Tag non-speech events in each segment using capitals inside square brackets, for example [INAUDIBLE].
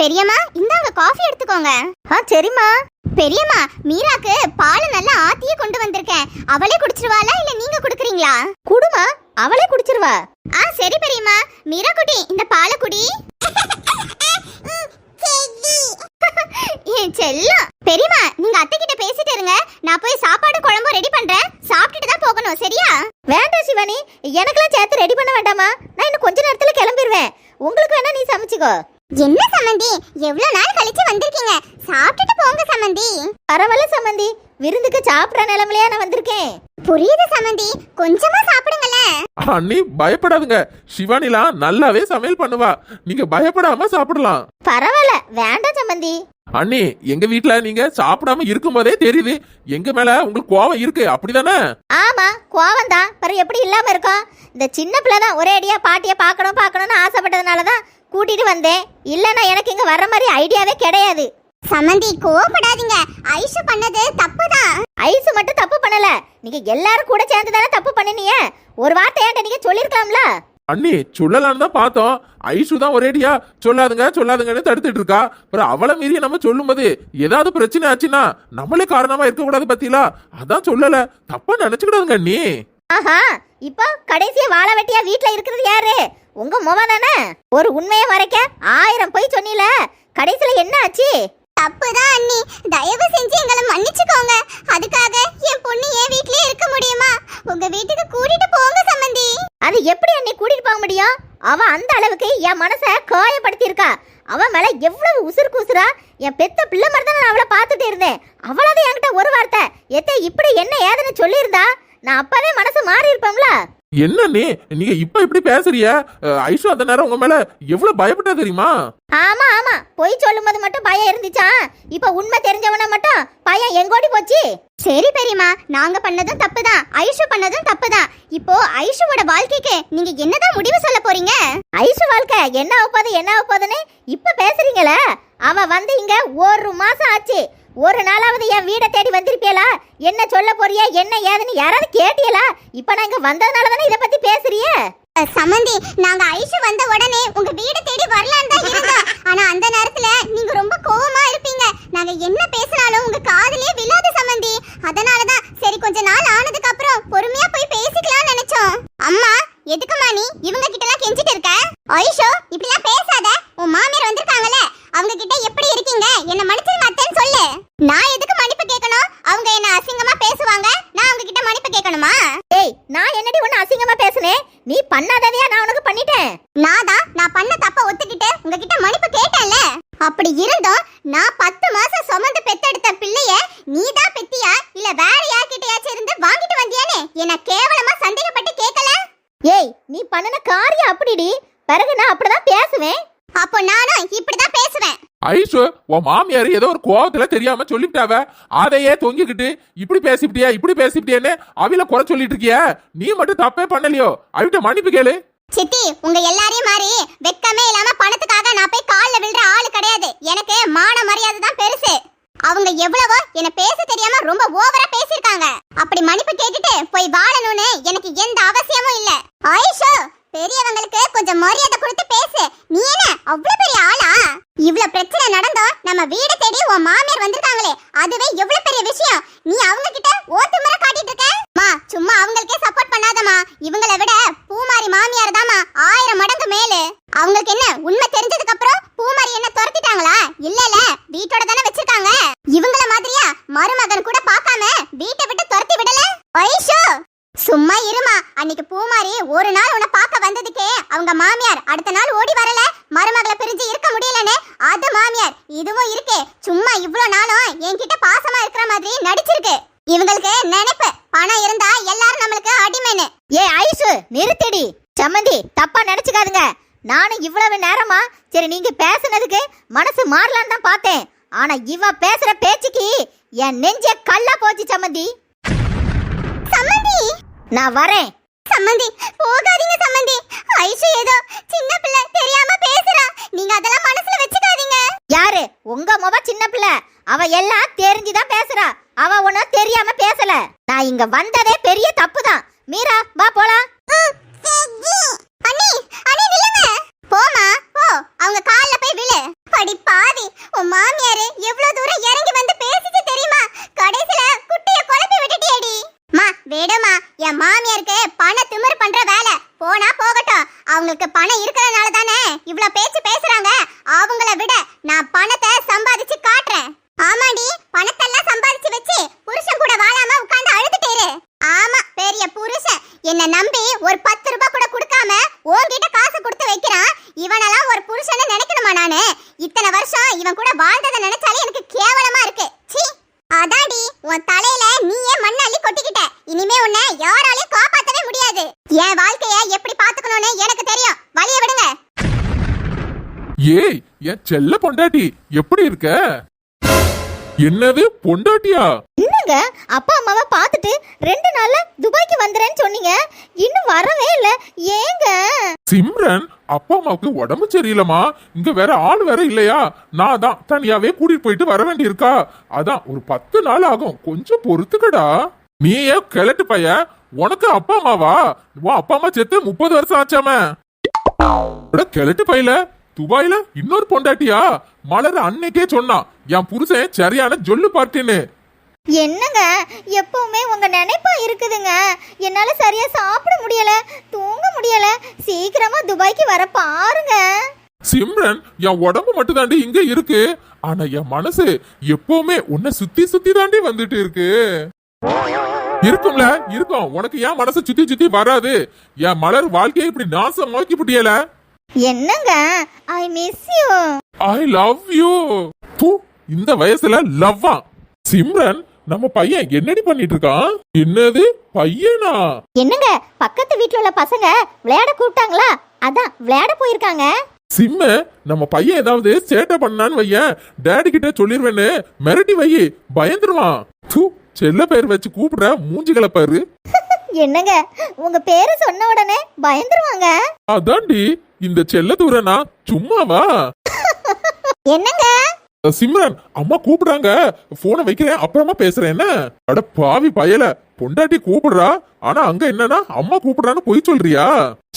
பெரியம்மா இந்தாங்க காஃபி எடுத்துக்கோங்க. ஆ சரிம்மா. பெரியம்மா மீராக்கு பாலை நல்லா ஆத்தியே கொண்டு வந்திருக்கேன். அவளே குடிச்சிருவாளா இல்ல நீங்க குடுக்குறீங்களா? குடுமா அவளே குடிச்சிருவா. ஆ சரி பெரியம்மா. மீரா குடி இந்த பாலை குடி. என் செல்லம். பெரியம்மா நீங்க அத்தை கிட்ட பேசிட்டு இருங்க. நான் போய் சாப்பாடு குழம்பு ரெடி பண்றேன். சாப்பிட்டுட்டு தான் போகணும் சரியா? வேண்டாம் சிவானி எனக்கெல்லாம் சேர்த்து ரெடி பண்ண வேண்டாமா நான் இன்னும் கொஞ்ச நேரத்துல கிளம்பிடுவேன் உங்களுக்கு வேணா நீ சமைச்சுக்கோ. என்ன சம்மந்தி எவ்வளவு நாள் கழிச்சு வந்திருக்கீங்க? சாப்பிட்டுட்டு போங்க சம்மந்தி பரவாயில்ல சம்மந்தி விருந்துக்கு சாப்பிட்ற நிலைமையிலயா நான் வந்திருக்கேன். புரியுது சம்மந்தி கொஞ்சமா சாப்பிடுங்களேன் அண்ணி பயப்படாதுங்க. சிவானிலாம் நல்லாவே சமையல் பண்ணுவா. நீங்க பயப்படாம சாப்பிடலாம். பரவாயில்ல. வேண்டாம் சம்மந்தி அண்ணி எங்க வீட்ல நீங்க சாப்பிடாம இருக்கும்போதே தெரியுது. எங்க மேல உங்களுக்கு கோவம் இருக்கு. அப்படிதானே? ஆமா கோவம் தான் பிறகு எப்படி இல்லாம இருக்கும்? இந்த சின்ன பிள்ளை தான் ஒரே அடியா பாட்டிய பார்க்கணும் பார்க்கணும்னு ஆசைப்பட்டதுனால தான் கூட்டிட்டு வந்தேன். இல்லைன்னா எனக்கு இங்க வர்ற மாதிரி ஐடியாவே கிடையாது. சம்மந்தி கோவப்படாதீங்க. ஐஷு பண்ணது தப்புதான். ஐஸ் மட்டும் தப்பு பண்ணல. நீங்க எல்லாரும் கூட சேர்ந்து தானே தப்பு பண்ணினீங்க? ஒரு வார்த்தை ஏன்ட்ட நீங்க சொல்லிருக்கலாம்ல? அண்ணி சொல்லலாம்னு தான் பார்த்தோம். ஐஷு தான் ஒரேடியா சொல்லாதுங்க சொல்லாதுங்கன்னு தடுத்துட்டு இருக்கா. அப்புறம் அவளை மீறி நம்ம சொல்லும்போது ஏதாவது பிரச்சனை ஆச்சுன்னா நம்மளே காரணமா இருக்க கூடாது பத்திலா? அதான் சொல்லல. தப்பா நினைச்சுக்கிடாதுங்க அண்ணி. ஆஹா இப்போ கடைசியா வாழ வெட்டியா வீட்ல இருக்கிறது யாரு? உங்க முக தானே? ஒரு உண்மையை மறைக்க ஆயிரம் பொய் சொன்னீல. கடைசியில என்ன ஆச்சு? தப்புதான் அண்ணி. தயவு செஞ்சு எங்களை மன்னிச்சுக்கோங்க. அதுக்காக என் பொண்ணு என் வீட்லயே இருக்க முடியுமா? உங்க வீட்டுக்கு கூட்டிட்டு போங்க சம்மந்தி அது எப்படி அன்னை கூட்டிட்டு போக முடியும்? அவ அந்த அளவுக்கு என் மனச காயப்படுத்தி இருக்கா அவன் மேல எவ்வளவு உசுறு கூசுறா என் பெத்த பிள்ளை மாதிரி தான் நான் அவளை பார்த்துட்டு இருந்தேன். அவளாவது என்கிட்ட ஒரு வார்த்தை. எத்த இப்படி என்ன ஏதுன்னு சொல்லியிருந்தா? நான் அப்பவே மனசு மாறி இருப்பேன்ல என்ன நீ நீங்க இப்ப இப்படி பேசுறிய? அஹ், ஐஷு அந்த நேரம் உங்க மேல எவ்வளவு பயப்பட்டா தெரியுமா? ஆமா ஆமா. பொய் சொல்லும்போது மட்டும் பயம் இருந்துச்சா? இப்ப உண்மை தெரிஞ்சவன மட்டும் பயம் எங்கோடி போச்சு? சரி பெரியம்மா நாங்க பண்ணதும் தப்புதான். ஐஷு பண்ணதும் தப்புதான். இப்போ ஐஷுவோட வாழ்க்கைக்கு நீங்க என்னதான் முடிவு சொல்ல போறீங்க? ஐஷு வாழ்க்கை என்ன ஆகப்போது என்ன ஆகப்போதுன்னு இப்ப பேசுறீங்களே? அவ வந்து இங்க ஒரு மாசம் ஆச்சு. ஒரு நாளாவது என் வீடை தேடி வந்திருப்பியலா? என்ன சொல்ல போறியா? என்ன ஏதுன்னு யாராவது கேட்டியலா? இப்ப நான் இங்க வந்ததுனால தானே இதை பத்தி பேசுறியே? சமந்தி நாங்க ஐஷு வந்த உடனே உங்க வீடு தேடி வரலான்னு தான் இருந்தோம். ஆனா அந்த நேரத்துல நீங்க ரொம்ப கோவமா இருப்பீங்க. நாங்க என்ன பேசினாலும் உங்க காதலே விழாது சம்மந்தி அதனாலதான் சரி கொஞ்ச நாள் ஆனதுக்கு அப்புறம் பொறுமையா போய் பேசிக்கலாம்னு நினைச்சோம் அம்மா எதுக்குமா நீ இவங்க கிட்ட எல்லாம் கெஞ்சிட்டு இருக்க ஐஷோ இப்படிலாம் பேசாத உன் மாமியார் வந்திருக்காங்கல்ல அவங்க கிட்ட எப்படி இருக்கீங்க என்ன மன்னிச்சிருங்க அத்தைன்னு சொல்லு நான் எதுக்கு மன்னிப்பு கேட்கணும் அவங்க என்ன அசிங்கமா பேசுவாங்க நான் அவங்க கிட்ட மன்னிப்பு கேட்கணுமா ஏய் நான் என்னடி ஒண்ணு அசிங்கமா பேசுனேன் நீ பண்ணாததையா நான் உனக்கு பண்ணிட்டேன் நான் தான் நான் பண்ண தப்ப ஒத்துக்கிட்டு உங்ககிட்ட மன்னிப்பு கேட்டேன்ல அப்படி இருந்தும் நான் பத்து மாசம் சுமந்து பெத்தெடுத்த பிள்ளைய நீ தான் பெத்தியா இல்ல வேற யார்கிட்டயாச்சும் இருந்து வாங்கிட்டு வந்தியானே? என்ன கேவலமா சந்தேகப்பட்டு கேட்கல ஏய் நீ பண்ணின காரியம் அப்படிடி. பிறகு நான் அப்படிதான் பேசுவேன். அப்போ நானும் இப்படிதான் பேசுவேன். ஐஷு உன் மாமியார் ஏதோ ஒரு கோவத்துல தெரியாம சொல்லிவிட்டாவ? அதையே தொங்கிக்கிட்டு இப்படி பேசிவிட்டியா இப்படி பேசிவிட்டியேன்னு அவில குறை சொல்லிட்டு இருக்கிய? நீ மட்டும் தப்பே பண்ணலையோ? அவிட்ட மன்னிப்பு கேளு. சித்தி உங்க எல்லாரையும் மாதிரி வெக்கமே இல்லாம பணத்துக்காக நான் போய் கால்ல விழுற ஆளு கிடையாது. எனக்கு மான மரியாதை தான் பெருசு. அவங்க எவ்வளவோ என்ன பேச தெரியாம ரொம்ப ஓவரா பேசிருக்காங்க அப்படி மன்னிப்பு கேட்டுட்டு போய் வாழணும்னு எனக்கு எந்த அவசியமும் இல்ல. ஆயிஷோ பெரியவங்களுக்கு கொஞ்சம் மரியாதை கொடுத்து பேசு. நீ என்ன அவ்வளவு பெரிய ஆளா? இவ்ளோ பிரச்சனை நடந்தோம் நம்ம வீடு தேடி உன் மாமியார் வந்திருக்காங்களே அதுவே எவ்வளவு பெரிய விஷயம். நீ அவங்க கிட்ட ஓட்டு முறை காட்டிட்டு இருக்க? மா சும்மா அவங்களுக்கே சப்போர்ட் பண்ணாதமா இவங்கள விட பூமாரி மாமியார் தாமா ஆயிரம் மடங்கு மேலு உங்களுக்கு என்ன உண்மை தெரிஞ்சதுக்கு அப்புறம் பூமாரி என்ன துரத்திட்டாங்களா? இல்ல இல்ல வீட்டோட தானே வச்சிருக்காங்க. இவங்கள மாதிரியா மருமகன் கூட பார்க்காம வீட்டை விட்டு துரத்தி விடல? ஐஷோ! சும்மா இருமா அன்னைக்கு பூமாரி ஒரு நாள் உன்னை பார்க்க வந்ததுக்கே அவங்க மாமியார் அடுத்த நாள் ஓடி வரல. மருமகளை பிரிஞ்சு இருக்க முடியலன்னு அது மாமியார் இதுவும் இருக்கே. சும்மா இவ்வளவு நாளும் என்கிட்ட பாசமா இருக்கிற மாதிரி நடிச்சிருக்கு. இவங்களுக்கு நினைப்பு பணம் இருந்தா எல்லாரும் நம்மளுக்கு அடிமைன்னு. ஏ ஐசு நிறுத்திடி. சம்மந்தி தப்பா நினைச்சுக்காதுங்க. நானும் இவ்வளவு நேரமா சரி நீங்க பேசுனதுக்கு மனசு மாறலான்னு தான் பார்த்தேன். ஆனா இவ பேசுற பேச்சுக்கு என் நெஞ்சே கல்லா போச்சு சம்மந்தி சம்மந்தி நான் வரேன். சம்மந்தி போகாதீங்க சம்மந்தி ஐஷு ஏதோ சின்ன பிள்ளை தெரியாம பேசுறா. நீங்க அதெல்லாம் மனசுல வச்சுக்காதீங்க. யாரு? உங்க முக சின்ன பிள்ளை. அவ எல்லாம் தெரிஞ்சுதான் பேசுறா. அவ ஒன்னும் தெரியாம பேசல. நான் இங்க வந்ததே பெரிய தப்பு தான் மீரா வா போலாம். அண்ணி அண்ணி நில்லுங்க போமா போ. அவங்க கால்ல போய் விழு. படி பாவி உன் மாமியாரு எவ்வளவு தூரம் இறங்கி வந்து பேசிச்சு தெரியுமா? கடைசில குட்டிய குழப்பி விட்டுட்டியேடி. மா விடுமா என் மாமியாருக்கு பண திமிர் பண்ற வேலை. போனா போகட்டும். அவங்களுக்கு பணம் இருக்கிறதுனால தானே இவ்ளோ பேச்சு பேசுறாங்க அவங்கள விட நான் பணத்தை சம்பாதிச்சு காட்டுறேன் ஆமாடி பணத்தெல்லாம் சம்பாதிச்சு வச்சு புருஷன் கூட வாழாம உட்கார்ந்து அழுதுட்டே இரு ஆமா பெரிய புருஷன் என்ன நம்பி ஒரு பத்து ரூபாய் கூட கொடுக்காம உன்கிட்ட காசு கொடுத்து வைக்கிறான் இவனெல்லாம் ஒரு புருஷனை நினைக்கணுமா நானு இத்தனை வருஷம் இவன் கூட வாழ்ந்ததை நினைச்சாலே எனக்கு கேவலமா இருக்கு சீ அதாடி உன் தலையில நீயே மண்ணள்ளி கொட்டிக்கிட்ட. இனிமே உன்னை யாராலையும் காப்பாத்தவே முடியாது. என் வாழ்க்கைய எப்படி பாத்துக்கணும்னு எனக்கு தெரியும். வழிய விடுங்க. ஏய் என் செல்ல பொண்டாட்டி எப்படி இருக்க? என்னது பொண்டாட்டியா? என்னங்க அப்பா அம்மாவை பார்த்துட்டு ரெண்டு நாள்ல துபாய்க்கு வந்துறேன்னு சொன்னீங்க. இன்னும் வரவே இல்ல. ஏங்க? சிம்ரன் அப்பா அம்மாவுக்கு உடம்பு சரியில்லமா இங்க வேற ஆள் வேற இல்லையா? நான் தான் தனியாவே கூட்டிட்டு போயிட்டு வர வேண்டியிருக்கா. அதான் ஒரு பத்து நாள் ஆகும். கொஞ்சம் பொறுத்துக்கடா. நீ ஏன் கிழட்டு பைய உனக்கு அப்பா அம்மாவா? உன் அப்பா அம்மா செத்து முப்பது வருஷம் ஆச்சாம. கிளட்டு கிழட்டு பையில. துபாயில இன்னொரு பொண்டாட்டியா? மலர் அன்னைக்கே சொன்னான். என் புருஷன் சரியான ஜொல்லு பார்ட்டின்னு. என்னங்க? எப்பவுமே உங்க நினைப்பா இருக்குதுங்க. என்னால சரியா சாப்பிட முடியல தூங்க முடியல. சீக்கிரமா துபாய்க்கு வர பாருங்க. சிம்ரன் என் உடம்பு மட்டும் தாண்டி இங்க இருக்கு. ஆனா என் மனசு எப்பவுமே உன்னை சுத்தி சுத்தி தாண்டி வந்துட்டு இருக்கு. இருக்கும்ல இருக்கும். உனக்கு ஏன் மனசு சுத்தி சுத்தி வராது. என் மலர் வாழ்க்கையை இப்படி நாசம் நோக்கி புட்டியல. என்னங்க? I miss you I love you இந்த வயசுல லவ்வா. சிம்ரன் நம்ம பையன் என்னடி பண்ணிட்டு இருக்கான் என்னது? பையனா? என்னங்க? பக்கத்து வீட்ல உள்ள பசங்க விளையாட கூப்பிட்டாங்களா? அதான் விளையாட போயிருக்காங்க. சிம்ம நம்ம பையன் ஏதாவது சேட்டை பண்ணான்னு வையன். டேடி கிட்ட சொல்லிருவேன்னு. மிரட்டி வை பயந்துருவான். தூ செல்ல பேர் வச்சு கூப்பிடுற மூஞ்சிகளை பாரு. [LAUGHS] என்னங்க? உங்க பேரு சொன்ன உடனே பயந்துருவாங்க? அதான்டி இந்த செல்ல தூரனா சும்மாவா? [LAUGHS] என்னங்க? சிம்ரன் அம்மா கூப்பிடுறாங்க. போனை வைக்கிறேன் அப்புறமா பேசுறேன் என்ன? அட பாவி பயல பொண்டாட்டி கூப்பிடுறா? ஆனா அங்க என்னன்னா அம்மா கூப்பிடுறான்னு பொய் சொல்றியா?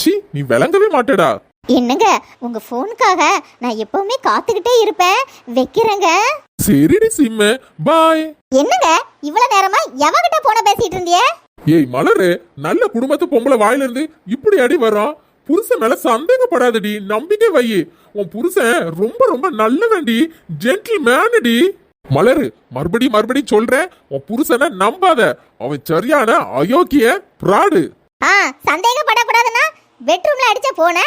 சி நீ விளங்கவே மாட்டேடா. என்னங்க உங்க போனுக்காக நான் எப்பவுமே காத்துக்கிட்டே இருப்பேன். வைக்கிறேங்க. சரிடி சிம்மு பாய் என்னங்க இவ்வளவு நேரமா எவகிட்ட போன பேசிட்டு இருந்தியே? ஏய் மலரு நல்ல குடும்பத்து பொம்பளை வாயில இருந்து இப்படி அடி வரும் புருஷன் மேல சந்தேகப்படாதடி. நம்பிக்கை வை உன் புருஷன் ரொம்ப ரொம்ப நல்லவன்டி. ஜென்டில் மேனடி மலரு மறுபடி மறுபடி சொல்றேன் உன் புருஷனை நம்பாத. அவன் சரியான அயோக்கிய பிராடு. ஆ சந்தேகப்படக்கூடாதுன்னா பெட்ரூம்ல அடிச்ச போன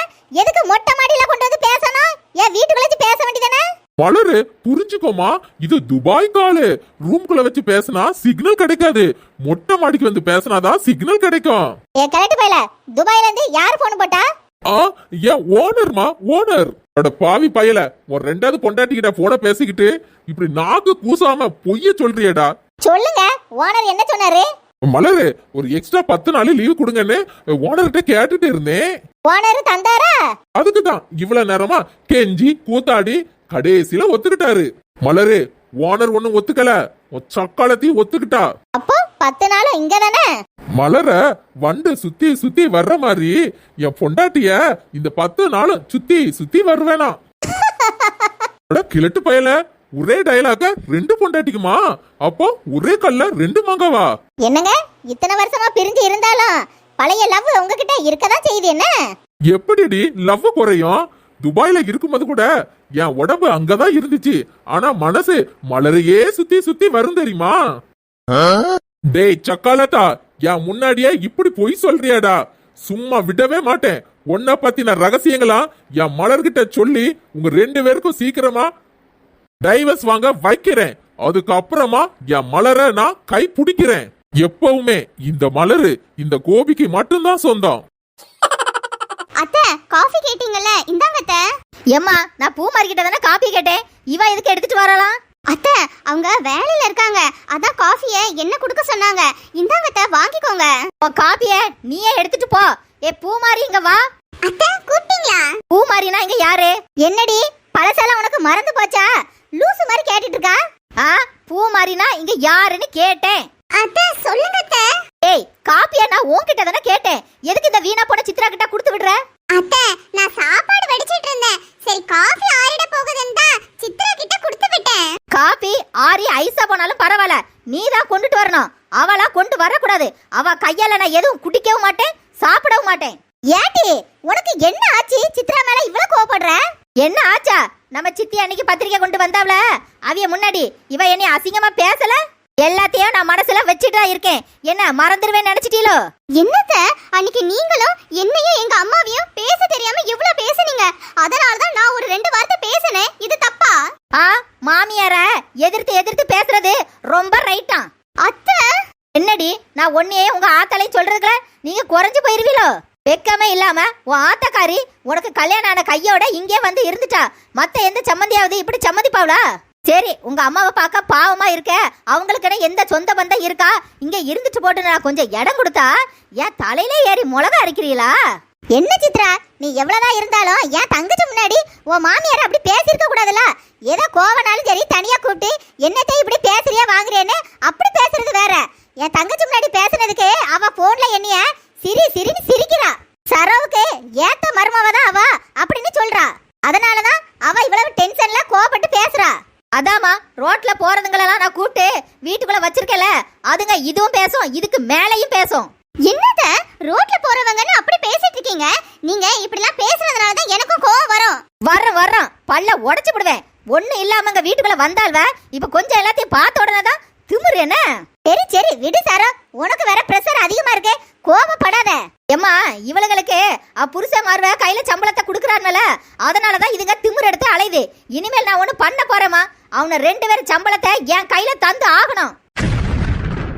எதுக்கு மொட்டை மாடியில கொண்டு வந்து பேசணும்? ஏன் வீட்டுக்குள்ள பேச வேண்டியதானே? மலரு புரிஞ்சுக்கோமா இது துபாய் காலு. ரூம்குள்ள வச்சு பேசினா சிக்னல் கிடைக்காது. மொட்டை மாடிக்கு வந்து பேசினாதான் சிக்னல் கிடைக்கும். ஏன் கரெக்ட் பையல. துபாயில இருந்து யார் போன் போட்டா? ஆ ஏன் ஓனர்மா ஓனர் அட பாவி பயல உன் ரெண்டாவது பொண்டாட்டி கிட்ட போன பேசிக்கிட்டு இப்படி நாக்கு கூசாம பொய்ய சொல்றியேடா. சொல்லுங்க ஓனர் என்ன சொன்னாரு? மலரு ஒரு எக்ஸ்ட்ரா பத்து நாள் லீவ் கொடுங்கன்னு ஓனர்கிட்ட கேட்டுட்டு இருந்தேன். ஓனர் தந்தாரா? அதுக்கு தான் இவ்வளவு நேரமா கெஞ்சி கூத்தாடி கடைசியில ஒத்துக்கிட்டாரு. மலரு ஓனர் ஒண்ணும் ஒத்துக்கல. சக்காலத்தையும் ஒத்துக்கிட்டா. அப்போ பத்து நாள் இங்க தானே? மலர வண்டு சுத்தி சுத்தி வர்ற மாதிரி என் பொண்டாட்டிய இந்த பத்து நாளும் சுத்தி சுத்தி வருவேனா? கிழட்டு பயல. ஒரே டயலாக ரெண்டு பொண்டாட்டிக்குமா? அப்போ ஒரே கல்ல ரெண்டு மங்கவா? என்னங்க? இத்தனை வருஷமா பிரிஞ்சு இருந்தாலும் பழைய லவ் உங்ககிட்ட இருக்கதான் செய்யுது என்ன? எப்படிடி லவ் குறையும்? துபாயில இருக்கும்போது கூட என் உடம்பு அங்கதான் இருந்துச்சு. ஆனா மனசு மலரையே சுத்தி சுத்தி வரும் தெரியுமா? டேய் சக்காலத்தா என் முன்னாடியே இப்படி பொய் சொல்றியாடா. சும்மா விடவே மாட்டேன். உன்னை பத்தின ரகசியங்களா என் மலர்கிட்ட சொல்லி உங்க ரெண்டு பேருக்கும் சீக்கிரமா டைவர்ஸ் வாங்க வைக்கிறேன். அதுக்கப்புறமா என் மலரை நான் கை பிடிக்கிறேன். எப்பவுமே இந்த மலரு இந்த கோபிக்கு மட்டும்தான் சொந்தம். காஃபி கேட்டீங்கல்ல இந்தாங்க அத்தை. ஏம்மா நான் பூ மார்க்கிட்ட தானே காப்பி கேட்டேன்? இவ எதுக்கு எடுத்துட்டு வரலாம் அத்தை அவங்க வேலையில இருக்காங்க. அதான் காஃபிய என்ன கொடுக்க சொன்னாங்க. இந்தாங்க அத்தை வாங்கிக்கோங்க. உன் காப்பிய நீயே எடுத்துட்டு போ. ஏ பூ மாறி இங்க வா. அத்தை கூப்பிட்டீங்களா? பூ மாறினா இங்க யாரு? என்னடி பழசெல்லாம் உனக்கு மறந்து போச்சா? லூசு மாதிரி கேட்டுட்டு இருக்கா ஆ பூ மாறினா இங்க யாருன்னு கேட்டேன். அத்தை சொல்லுங்க அத்தை. ஏய் காப்பிய நான் உன்கிட்ட தானே கேட்டேன். எதுக்கு இந்த வீணா போன சித்ரா கிட்ட கொடுத்து விடுற? கையால நான் எதுவும் குடிக்கவும் மாட்டேன் சாப்பிடவும் மாட்டேன். ஏடி உனக்கு என்ன ஆச்சு? சித்ரா மேல இவ்வளவு கோவப்படுற? என்ன ஆச்சா? நம்ம சித்தி அன்னைக்கு பத்திரிக்கை கொண்டு வந்தாவல அவிய முன்னாடி இவ என்னை அசிங்கமா பேசல? எல்லாத்தையும் நான் மனசுல வச்சுட்டு இருக்கேன். என்ன மறந்துடுவேன் நினைச்சிட்டீலோ? என்னத்த அன்னைக்கு நீங்களும் என்னையும் எங்க அம்மாவையும் பேச தெரியாம இவ்ளோ பேசுனீங்க. அதனால தான் நான் ஒரு ரெண்டு வார்த்தை பேசினேன். இது தப்பா? ஆ மாமியார எதிர்த்து எதிர்த்து பேசுறது ரொம்ப ரைட்டா அத்தை! என்னடி நான் ஒன்னே உங்க ஆத்தலையும் சொல்றதுல நீங்க குறைஞ்சு போயிருவீங்களோ வெக்கமே இல்லாம உன் ஆத்தக்காரி உனக்கு கல்யாணம் ஆன கையோட இங்கே வந்து இருந்துட்டா. மத்த எந்த சம்மந்தியாவது இப்படி சம்மதிப்பாவளா சரி உங்க அம்மாவை பார்க்க பாவமா இருக்க. அவங்களுக்குன்னு எந்த சொந்த பந்தம் இருக்கா? இங்க இருந்துட்டு போட்டு நான் கொஞ்சம் இடம் கொடுத்தா ஏன் தலையில ஏறி மிளகா அரைக்கிறீங்களா என்ன சித்ரா நீ எவ்வளவுதான் இருந்தாலும் என் தங்கச்சி முன்னாடி உன் மாமியார் அப்படி பேசியிருக்க கூடாதுல்ல? ஏதோ கோவனாலும் சரி தனியா கூப்பிட்டு என்னத்தை இப்படி பேசுறியா வாங்குறியேன்னு அப்படி பேசுறது வேற. என் தங்கச்சி முன்னாடி பேசுனதுக்கு அவ போன்ல என்னைய சிரி சிரின்னு சிரிக்கிறா. சரோவுக்கு ஏத்த மருமவ தான் அவ அப்படின்னு சொல்றா. அதனாலதான் அவ இவ்வளவு டென்ஷன்ல கோபப்பட்டு பேசுறா. அதாம்மா ரோட்ல போறதுங்களெல்லாம் நான் கூப்பிட்டு வீட்டுக்குள்ள வச்சிருக்கல அதுங்க இதுவும் பேசும் இதுக்கு மேலையும் பேசும். என்னத ரோட்ல போறவங்கன்னு அப்படி பேசிட்டு இருக்கீங்க? நீங்க இப்படிலாம் பேசுறதுனால தான் எனக்கும் கோவம் வரும். வர்றேன் வர்றேன். பல்ல உடைச்சு விடுவேன். ஒண்ணு இல்லாமங்க வீட்டுக்குள்ள வந்தால்வ இப்ப கொஞ்சம் எல்லாத்தையும் பார்த்த உடனே தான் திமிரு என்ன? சரி சரி விடு சரோ. உனக்கு வேற பிரஷர் அதிகமா இருக்கு. கோபப்படாத. ஏம்மா இவளுங்களுக்கு புருஷ புருஷன் கையில சம்பளத்தை கொடுக்குறாருல அதனாலதான் இதுங்க திமிரு எடுத்து அலையுது. இனிமேல் நான் ஒண்ணு பண்ண போறேம்மா. அவனை ரெண்டு பேரும் சம்பளத்தை என் கையில தந்து ஆகணும்.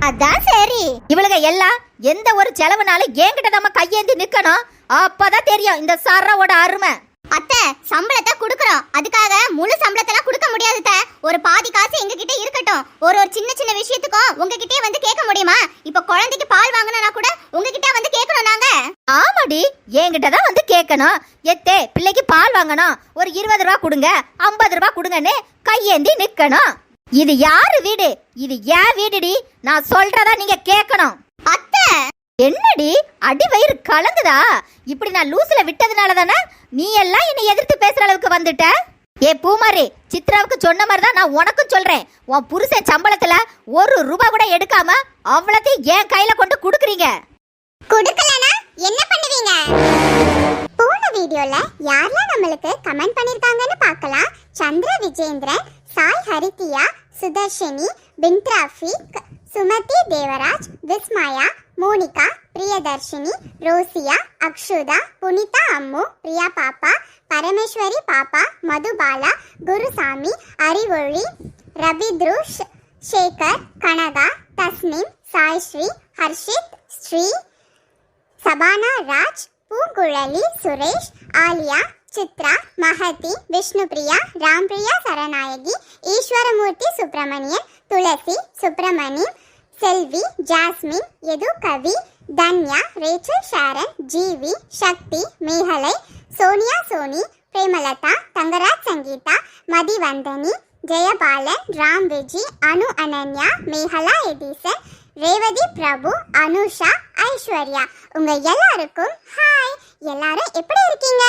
அதான் சரி. இவளுங்க எல்லாம் எந்த ஒரு செலவுனாலும் என்கிட்ட நம்ம கையேந்தி நிக்கணும். அப்பதான் தெரியும் இந்த சரவோட அருமை. அத்தை சம்பளத்தை கொடுக்கறோம். அதுக்காக முழு சம்பளத்தெல்லாம் கொடுக்க முடியாது ஒரு பாதி காசு எங்க கிட்ட இருக்கட்டும் ஒரு ஒரு சின்ன சின்ன விஷயத்துக்கும் உங்ககிட்டயே வந்து கேட்க முடியுமா? இப்ப குழந்தைக்கு பால் வாங்கணும்னா கூட உங்ககிட்ட வந்து கேட்கணும் நாங்க. ஆமாடி என்கிட்ட தான் வந்து கேட்கணும். எத்தே பிள்ளைக்கு பால் வாங்கணும். ஒரு இருபது ரூபா கொடுங்க ஐம்பது ரூபா கொடுங்கன்னு கையேந்தி நிக்கணும். இது யாரு வீடு? இது ஏன் வீடுடி. நான் சொல்றதா நீங்க கேட்கணும். அத்தை! என்னடி? அடி வயிறு கலங்குதா? இப்படி நான் லூசுல விட்டதுனால தானே நீ எல்லாம் என்னை எதிர்த்து பேசுற அளவுக்கு வந்துட்ட? ஏ பூமாரி சித்ராவுக்கு சொன்ன மாதிரி தான் நான் உனக்கும் சொல்றேன். உன் புருஷன் சம்பளத்துல ஒரு ரூபா கூட எடுக்காம அவ்வளத்தையும் என் கையில கொண்டு கொடுக்குறீங்க. கொடுக்கலனா என்ன பண்ணுவீங்க? போன வீடியோல யாரெல்லாம் நம்மளுக்கு கமெண்ட் பண்ணிருக்காங்கன்னு பார்க்கலாம். சந்திர விஜேந்திரன் சாய் ஹரித்தியா சுதர்ஷினி பின்ட்ராஃபிக் சுமதி தேவராஜ் விஸ்மயா மோனிகா பிரியதர்ஷினி ரோசியா அக்ஷுதா புனிதா அம்மு பிரியா பாப்பா பரமேஸ்வரி பாப்பா மதுபாலா குருசாமி அறிவொழி ரபித்ருஷ் சேகர் கனகா தஸ்னிம் சாய்ஸ்ரீ ஹர்ஷித் ஸ்ரீ சபானா ராஜ் பூங்குழலி சுரேஷ் ஆலியா சித்ரா மகதி விஷ்ணுபிரியா ராம்பிரியா சரநாயகி ஈஸ்வரமூர்த்தி சுப்பிரமணியன் துளசி சுப்பிரமணி செல்வி ஜாஸ்மின் எது Kavi Dhanya Rachel Sharon Jeevi Sakthi Megalai Sonia Soni Premalatha Thangaraj Sangeetha Mathivandhani Jeyabalan Ram Viji Anu Ananya Megala Edison Revathi Prabhu Anusha Aishwarya. உங்க எல்லாருக்கும் ஹாய். எல்லாரும் எப்படி இருக்கீங்க?